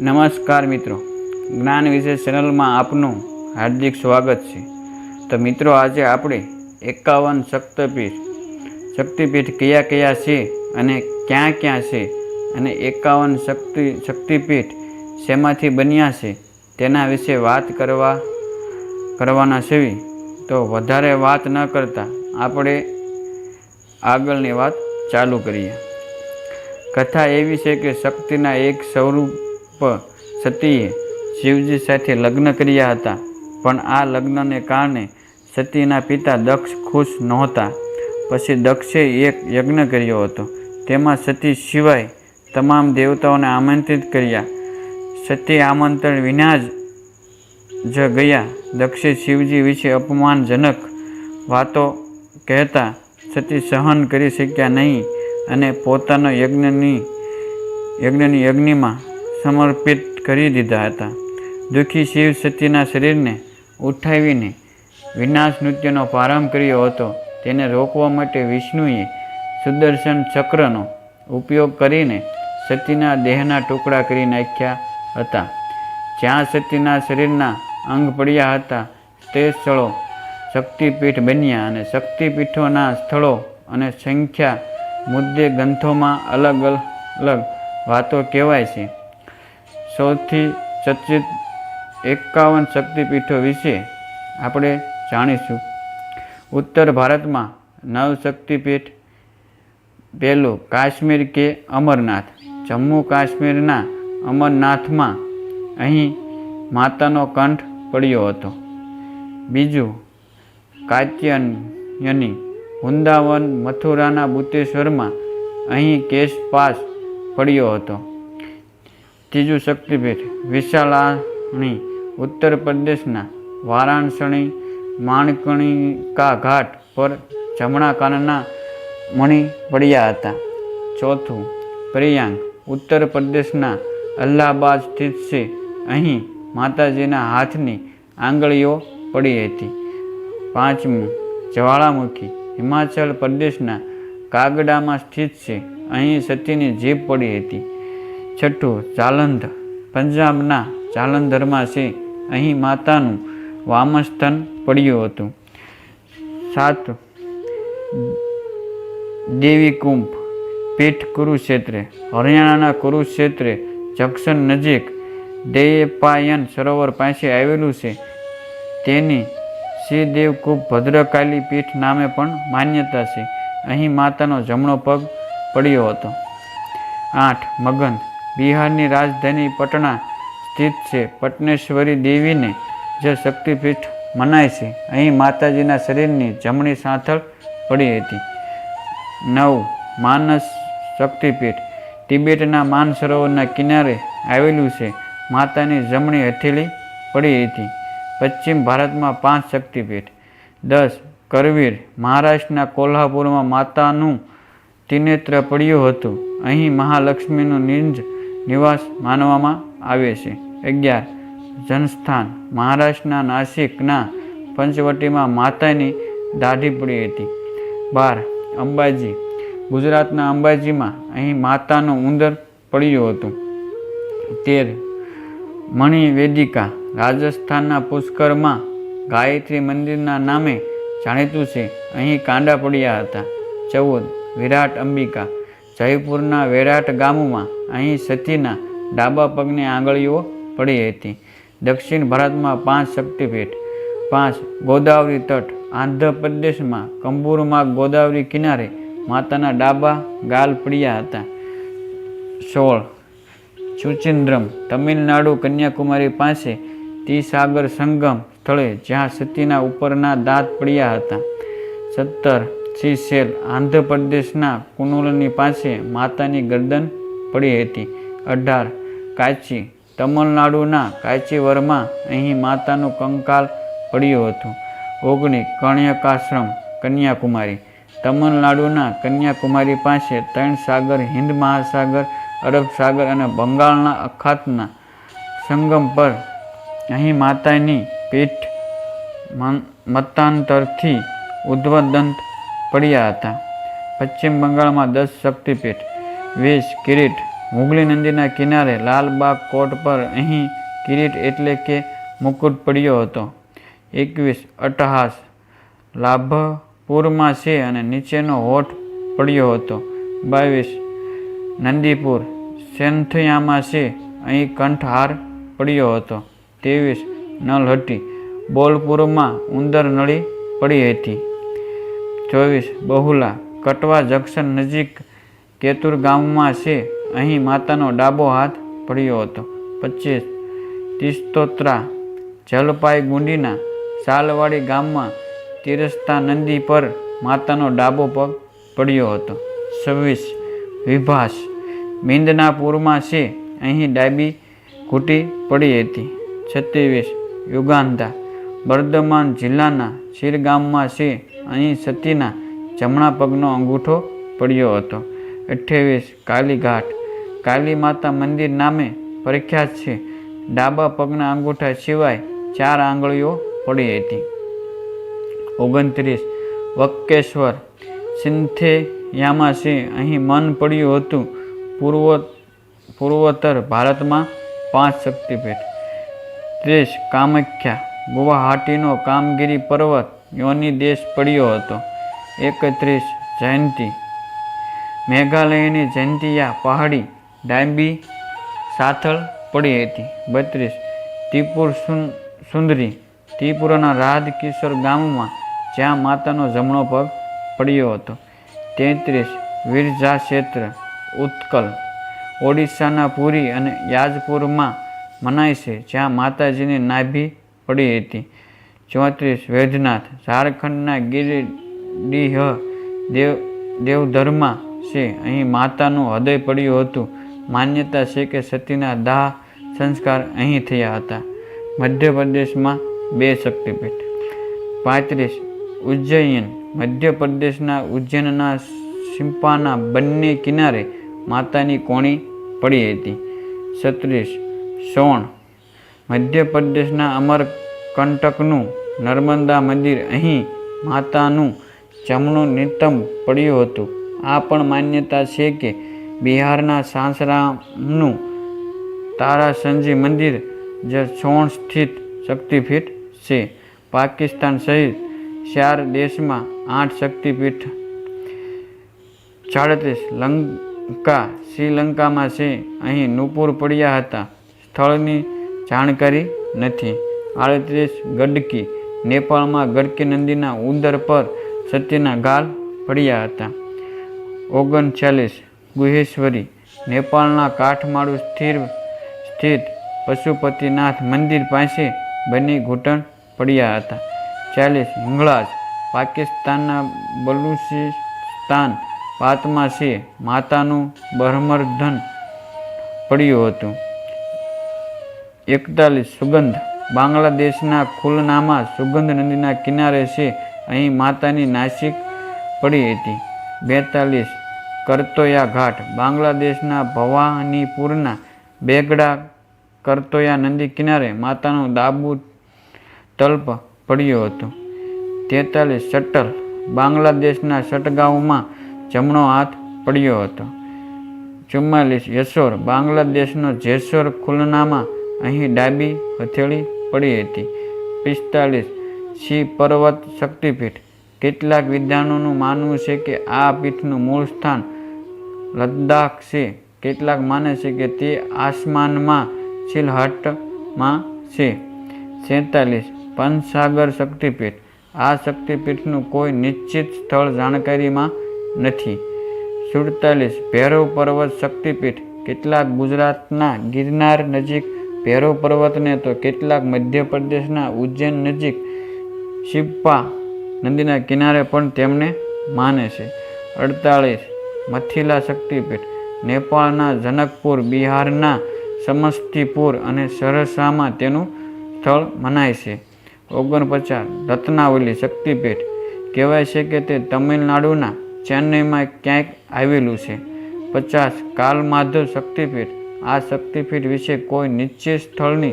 નમસ્કાર મિત્રો. જ્ઞાન વિશે ચેનલમાં આપનું હાર્દિક સ્વાગત છે. તો મિત્રો, આજે આપણે એકાવન શક્તિપીઠ. શક્તિપીઠ કયા કયા છે અને ક્યાં ક્યાં છે અને એકાવન શક્તિ, શક્તિપીઠ શેમાંથી બન્યા છે તેના વિશે વાત કરવા, કરવાના છે. તો વધારે વાત ન કરતાં આપણે આગળની વાત ચાલુ કરીએ. કથા એવી છે કે શક્તિના એક સ્વરૂપ સતીએ શિવજી સાથે લગ્ન કર્યા હતા. પણ આ લગ્નને કારણે સતીના પિતા દક્ષ ખુશ નહોતા. પછી દક્ષે એક યજ્ઞ કર્યો હતો. તેમાં સતી સિવાય તમામ દેવતાઓને આમંત્રિત કર્યા. સતી આમંત્રણ વિના જ ગયા. દક્ષે શિવજી વિશે અપમાનજનક વાતો કહેતા સતી સહન કરી શક્યા નહીં અને પોતાનો યજ્ઞની યજ્ઞની યજ્ઞમાં સમર્પિત કરી દીધા હતા. દુઃખી શિવ સતીના શરીરને ઉઠાવીને વિનાશ નૃત્યનો પ્રારંભ કર્યો હતો. તેને રોકવા માટે વિષ્ણુએ સુદર્શન ચક્રનો ઉપયોગ કરીને સતીના દેહના ટુકડા કરી નાખ્યા હતા. જ્યાં સતીના શરીરના અંગ પડ્યા હતા, તે સ્થળો શક્તિપીઠ બન્યા અને શક્તિપીઠોના સ્થળો અને સંખ્યા મુદ્દે ગ્રંથોમાં અલગ અલગ વાતો કહેવાય છે. સૌથી ચર્ચિત એકાવન શક્તિપીઠો વિશે આપણે જાણીશું. ઉત્તર ભારતમાં નવ શક્તિપીઠ પહેલું કાશ્મીર કે અમરનાથ. જમ્મુ કાશ્મીરના અમરનાથમાં અહીં માતાનો કંઠ પડ્યો હતો. બીજું, કાત્યયની વૃંદાવન મથુરાના બુતેશ્વરમાં અહીં કેશ પાસ પડ્યો હતો. ત્રીજું શક્તિપીઠ વિશાલાણી ઉત્તર પ્રદેશના વારાણસણી માણકણિકા ઘાટ પર જમણા કાનના મણી પડ્યા હતા. ચોથું પ્રિયાંક ઉત્તર પ્રદેશના અલ્હાબાદ સ્થિત છે. અહીં માતાજીના હાથની આંગળીઓ પડી હતી. પાંચમું, જ્વાળામુખી, હિમાચલ પ્રદેશના કાગડામાં સ્થિત છે. અહીં સતીની જીભ પડી હતી. છઠ્ઠું જાલંધર પંજાબના જાલંધરમાં છે. અહીં માતાનું વામસ્થાન પડ્યું હતું. સાત દેવી કુંભ પીઠ કુરુક્ષેત્રે, હરિયાણાના કુરુક્ષેત્રે, જંકશન નજીક દેયપાયન સરોવર પાસે આવેલું છે. તેની શ્રીદેવ કુંભ ભદ્રકાલી પીઠ નામે પણ માન્યતા છે. અહીં માતાનો જમણો પગ પડ્યો હતો. આઠ, મગન. બિહારની રાજધાની પટણા સ્થિત છે. પટનેશ્વરી દેવીને જે શક્તિપીઠ મનાય છે. અહીં માતાજીના શરીરની જમણી સાથળ પડી હતી. નવ માનસ શક્તિપીઠ તિબેટના માનસરોવરના કિનારે આવેલું છે. માતાની જમણી હથેળી પડી હતી. પશ્ચિમ ભારતમાં પાંચ શક્તિપીઠ, દસ કરવીર મહારાષ્ટ્રના કોલ્હાપુરમાં માતાનું ત્રિનેત્ર પડ્યું હતું. અહીં મહાલક્ષ્મીનું નિંજ નિવાસ માનવામાં આવે છે. અગિયાર, જનસ્થાન. મહારાષ્ટ્રના નાસિકના પંચવટીમાં માતાની દાઢી પડી હતી. બાર, અંબાજી. ગુજરાતના અંબાજીમાં અહીં માતાનું ઉંદર પડ્યું હતું. તેર, મણિવેદિકા. રાજસ્થાનના પુષ્કરમાં ગાયત્રી મંદિરના નામે જાણીતું છે. અહીં કાંડા પડ્યા હતા. ચૌદ, વિરાટ અંબિકા. જયપુરના વેરાટ ગામમાં અહીં સતીના ડાબા પગની આંગળીઓ પડી હતી. દક્ષિણ ભારતમાં પાંચ શક્તિપીઠ, પાંચ ગોદાવરી તટ, આંધ્રપ્રદેશમાં કંબુરમાં ગોદાવરી કિનારે માતાના ડાબા ગાલ પડ્યા હતા. સોળ, સુચિન્દ્રમ, તમિલનાડુ કન્યાકુમારી પાસે તિસાગર સંગમ સ્થળે જ્યાં સતીના ઉપરના દાંત પડ્યા હતા. સત્તર શ્રીશેલ આંધ્રપ્રદેશના કુનુલની પાસે માતાની ગરદન પડી હતી. અઢાર, કાચી, તમિલનાડુના કાચીવરમાં અહીં માતાનું કંકાલ પડ્યું હતું. ઓગણીસ કણ્યકાશ્રમ કન્યાકુમારી. તમિલનાડુના કન્યાકુમારી પાસે ત્રણ સાગર, હિન્દ મહાસાગર, અરબ સાગર અને બંગાળના અખાતના સંગમ પર અહીં માતાની પીઠ મતાંતરથી ઉદ્વદંત પડ્યા હતા. પશ્ચિમ બંગાળમાં દસ શક્તિપીઠ, વીસ કિરીટ હુગલી નદીના કિનારે લાલબાગ કોટ પર અહીં કિરીટ એટલે કે મુકુટ પડ્યો હતો. એકવીસ અટહાસ લાભપુરમાં છે અને નીચેનો હોઠ પડ્યો હતો. બાવીસ નંદીપુર, સેન્થયામાં છે, અહીં કંઠહાર પડ્યો હતો. ત્રેવીસ નલહટી બોલપુરમાં ઉંદર નળી પડી હતી. ચોવીસ, બહુલા, કટવા જંકશન નજીક કેતુર ગામમાં છે. અહીં માતાનો ડાબો હાથ પડ્યો હતો. પચીસ, તિસ્તોત્રા, જલપાઈ ગુંડીના સાલવાડી ગામમાં તિરસ્તા નંદી પર માતાનો ડાબો પગ પડ્યો હતો. છવ્વીસ, વિભાસ, મિંદનાપુરમાં છે. અહીં ડાબી ઘૂંટી પડી હતી. છત્રીસ, યુગાંધા, બર્ધમાન જિલ્લાના શિર ગામમાં છે. અહીં સતીના જમણા પગનો અંગૂઠો પડ્યો હતો. અઠ્યાવીસ કાલીઘાટ. કાલી માતા મંદિર નામે પ્રખ્યાત છે. ડાબા પગના અંગૂઠા સિવાય ચાર આંગળીઓ પડી હતી. ઓગણત્રીસ વક્કેશ્વર. સિંથેયામાં છે અહીં મન પડ્યું હતું. પૂર્વ, પૂર્વોત્તર ભારતમાં પાંચ શક્તિપીઠ. ત્રીસ કામાખ્યા. ગુવાહાટીનો કામગીરી પર્વત યોની દેશ પડ્યો હતો. એકત્રીસ જયંતી. મેઘાલયની જયંતિયા પહાડી ડાંબી સાથળ પડી હતી. બત્રીસ ત્રિપુર સુંદરી. ત્રિપુરાના રાધ કિશોર ગામમાં જ્યાં માતાનો જમણો પગ પડ્યો હતો. તેત્રીસ વિરજા ક્ષેત્ર ઉત્કલ. ઓડિશાના પુરી અને યાજપુરમાં મનાય છે, જ્યાં માતાજીની નાભી પડી હતી. ચોત્રીસ વૈદ્યનાથ ઝારખંડના ગિરિડીહ દેવ, દેવધર્મા છે. અહીં માતાનું હૃદય પડ્યું હતું. માન્યતા છે કે સતીના દાહ સંસ્કાર અહીં થયા હતા. મધ્યપ્રદેશમાં બે શક્તિપીઠ. પાંત્રીસ, ઉજ્જૈન. મધ્યપ્રદેશના ઉજ્જૈનના સિમ્પાના બંને કિનારે માતાની કોણી પડી હતી. છત્રીસ, સોણ. મધ્યપ્રદેશના અમરકંટકનું નર્મદા મંદિર અહીં માતાનું જમણું નિતંબ પડ્યું હતું. આ પણ માન્યતા છે કે બિહારના સાસરામનું તારાસંજી મંદિર જે છોણ સ્થિત શક્તિપીઠ છે. પાકિસ્તાન સહિત ચાર દેશમાં આઠ શક્તિપીઠ સાડત્રીસ લંકા, શ્રીલંકામાં છે. અહીં નુપુર પડ્યા હતા. સ્થળની જાણકારી નથી. આડત્રીસ ગડકી નેપાળમાં ગડકી નદીના ઉદર પર સત્યના ગાલ પડ્યા હતા. ઓગણચાલીસ ગુહેશ્વરી નેપાળના કાઠમાળુ સ્થિર સ્થિત પશુપતિનાથ મંદિર પાસે બંને ઘૂંટણ પડ્યા હતા. ચાલીસ હિંગળાજ પાકિસ્તાનના બલુચિસ્તાન પાતમાં છે માતાનું બહમર્ધન પડ્યું હતું. એકતાલીસ સુગંધ બાંગ્લાદેશના ખુલનામાં સુગંધ નદીના કિનારે છે. અહીં માતાની નાસિક પડી હતી. બેતાલીસ કરતોયા ઘાટ. બાંગ્લાદેશના ભવાનીપુરના બેગડા કરતોયા નદી કિનારે માતાનું દાબુ તલ્પ પડ્યું હતું. તેતાલીસ શટર બાંગ્લાદેશના શટગાંવમાં જમણો હાથ પડ્યો હતો. ચુમ્માલીસ યશોર બાંગ્લાદેશનો જેસોર ખુલનામાં અહીં ડાબી હથેળી પડી હતી. પિસ્તાલીસ શી પર્વત શક્તિપીઠ. કેટલાક વિદ્વાનોનું માનવું છે કે આ પીઠનું મૂળ સ્થાન લદ્દાખ છે. કેટલાક માને છે કે તે આસમાનમાં સિલહટમાં છે. સેતાલીસ પંચસાગર શક્તિપીઠ. આ શક્તિપીઠનું કોઈ નિશ્ચિત સ્થળ જાણકારીમાં નથી. સુડતાલીસ. ભૈરવ પર્વત શક્તિપીઠ. કેટલાક ગુજરાતના ગિરનાર નજીક ભૈરવ પર્વતને તો કેટલાક મધ્યપ્રદેશના ઉજ્જૈન નજીક શિપ્પા નદીના કિનારે પણ તેમને માને છે. અડતાલીસ મથિલા શક્તિપીઠ. નેપાળના જનકપુર, બિહારના સમસ્તીપુર અને સરસામાં તેનું સ્થળ મનાય છે. ઓગણપચાસ. રત્નાવલી શક્તિપીઠ. કહેવાય છે કે તે તમિલનાડુના ચેન્નઈમાં ક્યાંક આવેલું છે. પચાસ. કાલમાધવ શક્તિપીઠ. આ શક્તિપીઠ વિશે કોઈ નિશ્ચિત સ્થળની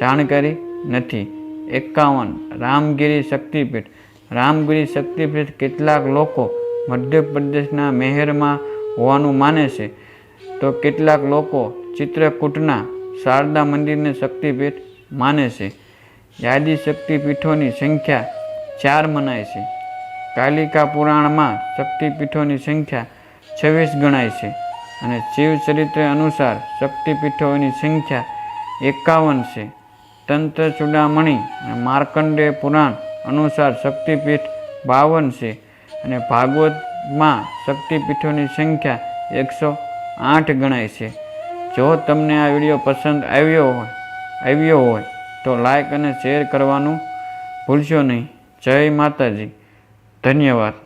જાણકારી નથી. એકાવન. રામગીરી શક્તિપીઠ. રામગીરી શક્તિપીઠ કેટલાક લોકો મધ્યપ્રદેશના મહેરમાં હોવાનું માને છે. તો કેટલાક લોકો ચિત્રકૂટના શારદા મંદિરને શક્તિપીઠ માને છે. યાદી શક્તિપીઠોની સંખ્યા ચાર મનાય છે. કાલિકા પુરાણમાં શક્તિપીઠોની સંખ્યા છવ્વીસ ગણાય છે. અને શિવ ચરિત્ર અનુસાર શક્તિપીઠોની સંખ્યા એકાવન છે. તંત્ર ચૂડામણી અને માર્કંડેય પુરાણ અનુસાર શક્તિપીઠ બાવન છે અને ભાગવતમાં શક્તિપીઠોની સંખ્યા એકસો આઠ ગણાય છે. જો તમને આ વીડિયો પસંદ આવ્યો હોય આવ્યો હોય તો લાઈક અને શેર કરવાનું ભૂલશો નહીં. જય માતાજી. ધન્યવાદ.